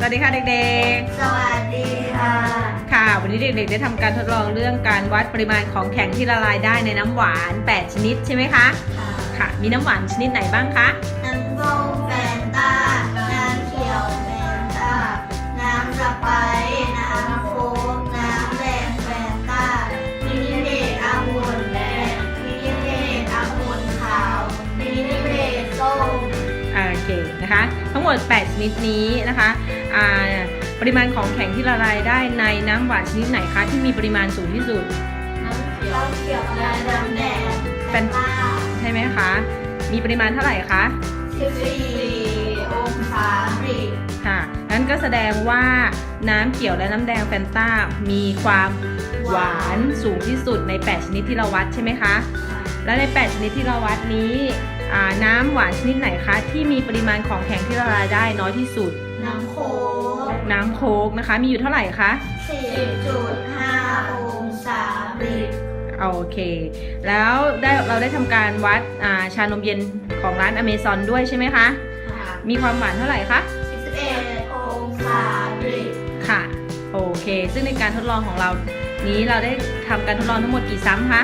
สวัสดีค่ะเด็กสวัสดีค่ะๆค่ะ วันนี้เด็กๆได้ทำการทดลองเรื่องการวัดปริมาณของแข็งที่ละลายได้ในน้ำหวาน 8 ชนิดใช่ไหมคะ ค่ะค่ะมีน้ำหวานชนิดไหนบ้างคะ น้ำส้ม นะคะ ทั้งหมด 8 ชนิดนี้นะคะอ่าปริมาณของแข็งที่ละลายได้ในน้ำหวานชนิดไหนคะที่มีปริมาณสูงที่สุด น้ำเขียวเขียวและน้ำแดงแฟนตาใช่ไหมคะ มีปริมาณเท่าไหร่คะ 14 องศาบริกค่ะนั้นก็แสดงว่าน้ำเขียวและน้ำแดงแฟนต้ามีความหวานสูงที่สุดใน 8 ชนิดที่เราวัดใช่ไหมคะ และใน 8 ชนิดที่เราวัดนี้อ่า น้ำหวานชนิดไหนคะ ที่มีปริมาณของแข็งที่ละลายได้น้อยที่สุด น้ำโค้กน้ำโค้กนะคะ มีอยู่เท่าไหร่คะ10.5องศาบริกโอเค แล้วได้เราได้ทำการวัดอ่าชานมเย็นของร้านอเมซอนด้วยใช่ไหมคะ มีความหวานเท่าไหร่คะ11องศาบริกค่ะ โอเค ซึ่งในการทดลองของเรานี้เราได้ทำการทดลองทั้งหมดกี่ซ้ำคะ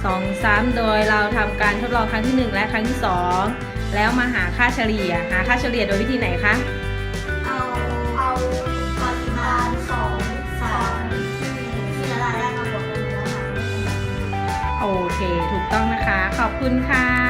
2ค่ะสองซ้ำโดยเราทำการทดลองครั้งที่ 1 และครั้งที่ 2 แล้วมาหาค่าเฉลี่ย หาค่าเฉลี่ยโดยวิธีไหนคะ เอาเอาปริมาณ2 3ที่ละลายได้มาบวกกันแล้วค่ะโอเค ถูกต้องนะคะ ขอบคุณค่ะส